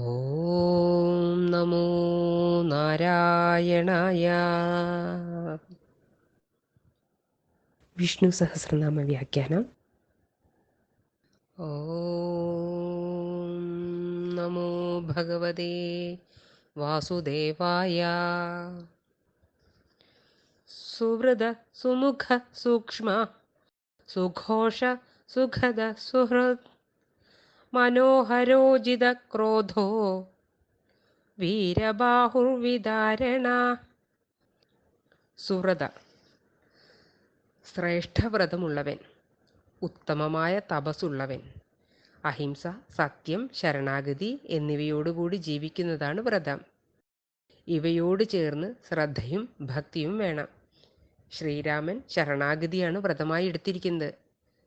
ഓം നമോ നാരായണായ. വിഷ്ണു സഹസ്രനാമ വ്യാഖ്യാനം. ഓം നമോ ഭഗവതേ വാസുദേവായ. സുഹൃദ സുമുഖ സൂക്ഷ്മ സുഘോഷ സുഖദ സുഹൃത് മനോഹരോജിത ക്രോധോ വീരബാഹുർവിദാരണ സുഹൃത ശ്രേഷ്ഠവ്രതമുള്ളവൻ ഉത്തമമായ തപസ്സുള്ളവൻ അഹിംസ സത്യം ശരണാഗതി എന്നിവയോടുകൂടി ജീവിക്കുന്നതാണ് വ്രതം. ഇവയോട് ചേർന്ന് ശ്രദ്ധയും ഭക്തിയും വേണം. ശ്രീരാമൻ ശരണാഗതിയാണ് വ്രതമായി എടുത്തിരിക്കുന്നത്.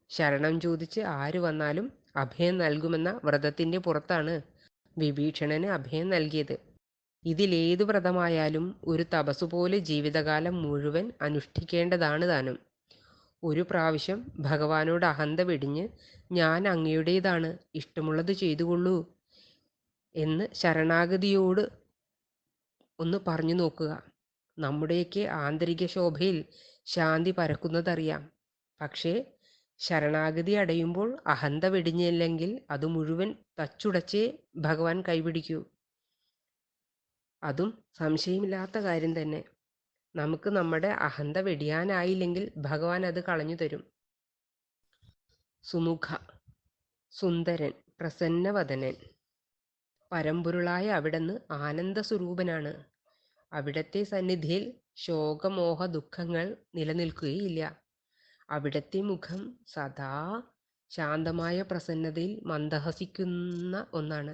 ശരണം ചോദിച്ച് ആര് വന്നാലും അഭയം നൽകുമെന്ന വ്രതത്തിന്റെ പുറത്താണ് വിഭീഷണന് അഭയം നൽകിയത്. ഇതിലേതു വ്രതമായാലും ഒരു തപസ്സു പോലെ ജീവിതകാലം മുഴുവൻ അനുഷ്ഠിക്കേണ്ടതാണ് താനും. ഒരു പ്രാവശ്യം ഭഗവാനോട് അഹന്ത വെടിഞ്ഞ് ഞാൻ അങ്ങയുടേതാണ് ഇഷ്ടമുള്ളത് ചെയ്തുകൊള്ളൂ എന്ന് ശരണാഗതിയോട് ഒന്ന് പറഞ്ഞു നോക്കുക. നമ്മുടെയൊക്കെ ആന്തരിക ശോഭയിൽ ശാന്തി പരക്കുന്നതറിയാം. പക്ഷേ ശരണാഗതി അടയുമ്പോൾ അഹന്ത വെടിഞ്ഞില്ലെങ്കിൽ അത് മുഴുവൻ തച്ചുടച്ചേ ഭഗവാൻ കൈപിടിക്കൂ. അതും സംശയമില്ലാത്ത കാര്യം തന്നെ. നമുക്ക് നമ്മുടെ അഹന്ത വെടിയാനായില്ലെങ്കിൽ ഭഗവാൻ അത് കളഞ്ഞു തരും. സുമുഖ സുന്ദരൻ പ്രസന്നവദനൻ. പരമ്പൊരുളായ അവിടുന്ന് ആനന്ദ സ്വരൂപനാണ് അവിടത്തെ സന്നിധിയിൽ ശോകമോഹ ദുഃഖങ്ങൾ നിലനിൽക്കുകയില്ല. അവിടത്തെ മുഖം സദാ ശാന്തമായ പ്രസന്നതയിൽ മന്ദഹസിക്കുന്ന ഒന്നാണ്.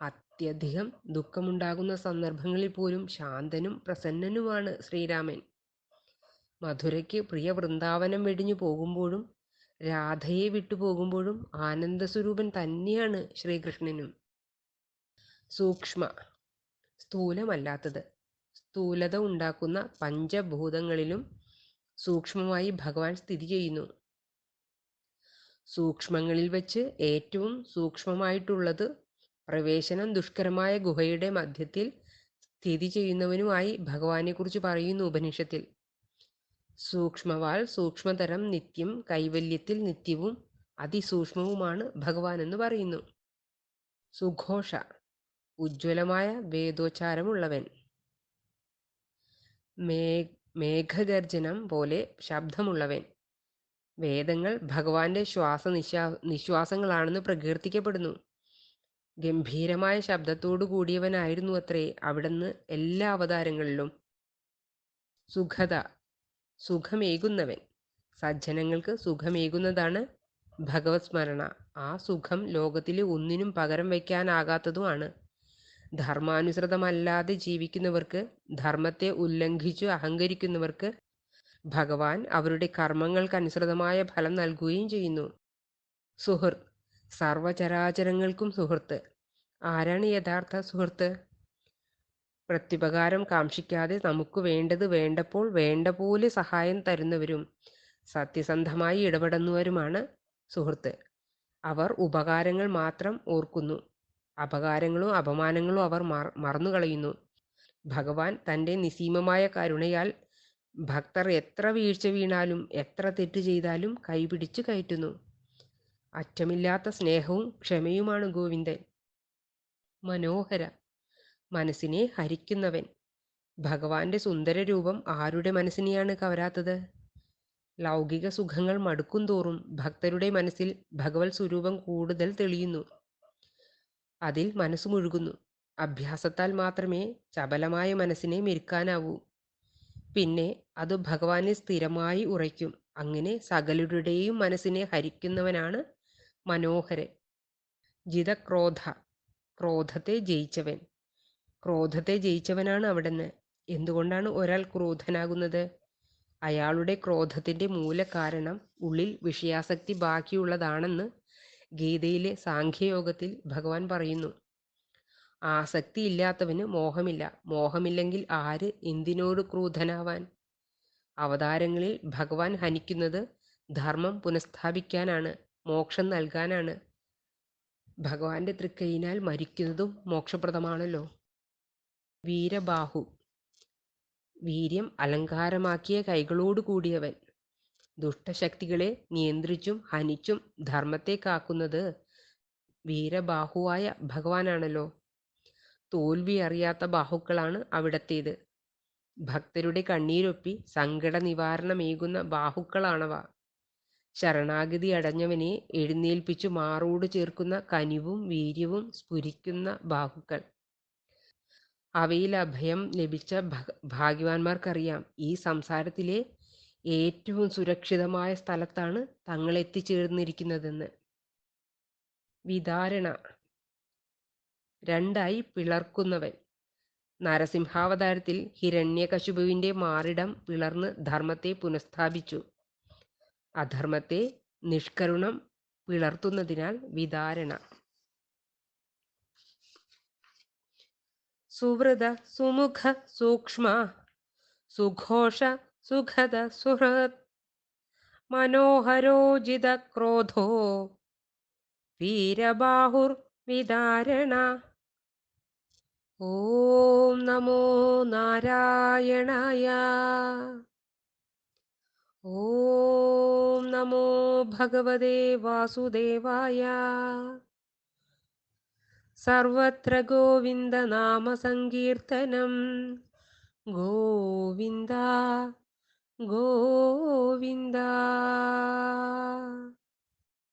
അത്യധികം ദുഃഖമുണ്ടാകുന്ന സന്ദർഭങ്ങളിൽ പോലും ശാന്തനും പ്രസന്നനുമാണ് ശ്രീരാമൻ. മധുരയ്ക്ക് പ്രിയ വൃന്ദാവനം വെടിഞ്ഞു പോകുമ്പോഴും രാധയെ വിട്ടുപോകുമ്പോഴും ആനന്ദസ്വരൂപൻ തന്നെയാണ് ശ്രീകൃഷ്ണനും. സൂക്ഷ്മ സ്ഥൂലമല്ലാത്തത്. സ്ഥൂലത ഉണ്ടാക്കുന്ന പഞ്ചഭൂതങ്ങളിലും സൂക്ഷ്മമായി ഭഗവാൻ സ്ഥിതി ചെയ്യുന്നു. സൂക്ഷ്മങ്ങളിൽ വെച്ച് ഏറ്റവും സൂക്ഷ്മമായിട്ടുള്ളത് പ്രവേശനം ദുഷ്കരമായ ഗുഹയുടെ മധ്യത്തിൽ സ്ഥിതി ചെയ്യുന്നവനുമായി ഭഗവാനെക്കുറിച്ച് പറയുന്നു ഉപനിഷത്തിൽ. സൂക്ഷ്മവാൾ സൂക്ഷ്മതരം നിത്യം കൈവല്യത്തിൽ നിത്യവും അതിസൂക്ഷ്മവുമാണ് ഭഗവാൻ എന്ന് പറയുന്നു. സുഘോഷ ഉജ്ജ്വലമായ വേദോച്ചാരമുള്ളവൻ. മേ മേഘഗർജനം പോലെ ശബ്ദമുള്ളവൻ. വേദങ്ങൾ ഭഗവാന്റെ ശ്വാസ നിശ്വാ നിശ്വാസങ്ങളാണെന്ന് പ്രകീർത്തിക്കപ്പെടുന്നു. ഗംഭീരമായ ശബ്ദത്തോടു കൂടിയവനായിരുന്നു അത്രേ അവിടുന്ന് എല്ലാ അവതാരങ്ങളിലും. സുഖത സുഖമേകുന്നവൻ. സജ്ജനങ്ങൾക്ക് സുഖമേകുന്നതാണ് ഭഗവത് സ്മരണ ആ സുഖം ലോകത്തിലെ ഒന്നിനും പകരം വയ്ക്കാനാകാത്തതുമാണ്. ധർമാനുസൃതമല്ലാതെ ജീവിക്കുന്നവർക്ക് ധർമ്മത്തെ ഉല്ലംഘിച്ചു അഹങ്കരിക്കുന്നവർക്ക് ഭഗവാൻ അവരുടെ കർമ്മങ്ങൾക്കനുസൃതമായ ഫലം നൽകുകയും ചെയ്യുന്നു. സുഹൃത്ത് സർവചരാചരങ്ങൾക്കും സുഹൃത്ത് ആരാണ് യഥാർത്ഥ സുഹൃത്ത്? പ്രത്യുപകാരം കാക്ഷിക്കാതെ നമുക്ക് വേണ്ടത് വേണ്ടപ്പോൾ വേണ്ട പോലെ സഹായം തരുന്നവരും സത്യസന്ധമായി ഇടപെടുന്നവരുമാണ് സുഹൃത്ത്. അവർ ഉപകാരങ്ങൾ മാത്രം ഓർക്കുന്നു. അപകാരങ്ങളും അപമാനങ്ങളും അവർ മറന്നു കളയുന്നു ഭഗവാൻ തന്റെ നിസീമമായ കരുണയാൽ ഭക്തർ എത്ര വീഴ്ച വീണാലും എത്ര തെറ്റ് ചെയ്താലും കൈപിടിച്ച് കയറ്റുന്നു. അറ്റമില്ലാത്ത സ്നേഹവും ക്ഷമയുമാണ് ഗോവിന്ദൻ. മനോഹര മനസ്സിനെ ഹരിക്കുന്നവൻ. ഭഗവാന്റെ സുന്ദര രൂപം ആരുടെ മനസ്സിനെയാണ് കവരാത്തത്? ലൗകിക സുഖങ്ങൾ മടുക്കും തോറും ഭക്തരുടെ മനസ്സിൽ ഭഗവത് സ്വരൂപം കൂടുതൽ തെളിയുന്നു. അതിൽ മനസ്സ് മുഴുകുന്നു. അഭ്യാസത്താൽ മാത്രമേ ചപലമായ മനസ്സിനെ മെരുക്കാനാവൂ. പിന്നെ അത് ഭഗവാനെ സ്ഥിരമായി ഉറയ്ക്കും. അങ്ങനെ സകലരുടെയും മനസ്സിനെ ഹരിക്കുന്നവനാണ് മനോഹരൻ. ജിതക്രോധ. ക്രോധത്തെ ജയിച്ചവൻ. ക്രോധത്തെ ജയിച്ചവനാണ് അവിടുന്ന്. എന്തുകൊണ്ടാണ് ഒരാൾ ക്രോധനാകുന്നത്? അയാളുടെ ക്രോധത്തിന്റെ മൂലകാരണം ഉള്ളിൽ വിഷയാസക്തി ബാക്കിയുള്ളതാണെന്ന് ഗീതയിലെ സാഖ്യയോഗത്തിൽ ഭഗവാൻ പറയുന്നു ആസക്തിയില്ലാത്തവന് മോഹമില്ല. മോഹമില്ലെങ്കിൽ ആര് എന്തിനോട് ക്രൂധനാവാൻ അവതാരങ്ങളിൽ ഭഗവാൻ ഹനിക്കുന്നത് ധർമ്മം പുനഃസ്ഥാപിക്കാനാണ് മോക്ഷം നൽകാനാണ്. ഭഗവാന്റെ തൃക്കൈയിനാൽ മരിക്കുന്നതും മോക്ഷപ്രദമാണല്ലോ. വീരബാഹു. വീര്യം അലങ്കാരമാക്കിയ കൈകളോട് കൂടിയവൻ ദുഷ്ടശക്തികളെ നിയന്ത്രിച്ചും ഹനിച്ചും ധർമ്മത്തെ കാക്കുന്നത് വീരബാഹുവായ ഭഗവാനാണല്ലോ. തോൽവി അറിയാത്ത ബാഹുക്കളാണ് അവിടത്തേത്. ഭക്തരുടെ കണ്ണീരൊപ്പി സങ്കട നിവാരണമേകുന്ന ബാഹുക്കളാണവ. ശരണാഗതി അടഞ്ഞവനെ എഴുന്നേൽപ്പിച്ചു മാറോട് ചേർക്കുന്ന കനിവും വീര്യവും സ്ഫുരിക്കുന്ന ബാഹുക്കൾ. അവയിൽ അഭയം ലഭിച്ച ഭാഗ്യവാന്മാർക്കറിയാം. ഈ സംസാരത്തിലെ ഏറ്റവും സുരക്ഷിതമായ സ്ഥലത്താണ് തങ്ങൾ എത്തിച്ചേർന്നിരിക്കുന്നതെന്ന്. വിധാരണ. രണ്ടായി പിളർക്കുന്നവൻ. നരസിംഹാവതാരത്തിൽ ഹിരണ്യകശുപുവിന്റെ മാറിടം പിളർന്ന് ധർമ്മത്തെ പുനഃസ്ഥാപിച്ചു. അധർമ്മത്തെ നിഷ്കരുണം പിളർത്തുന്നതിനാൽ വിധാരണ. സുവൃത സുമുഖ സൂക്ഷ്മ സുഘോഷ സുഖദ സുഹൃത് മനോഹരോജിത ക്രോധോ വീരബാഹുർ വിദാരണ ഓം നമോ നാരായണായ ഓം നമോ ഭഗവതേ വാസുദേവായ സർവത്ര ഗോവിന്ദനാമസങ്കീർത്തനം ഗോവിന്ദ ഗോവിന്ദ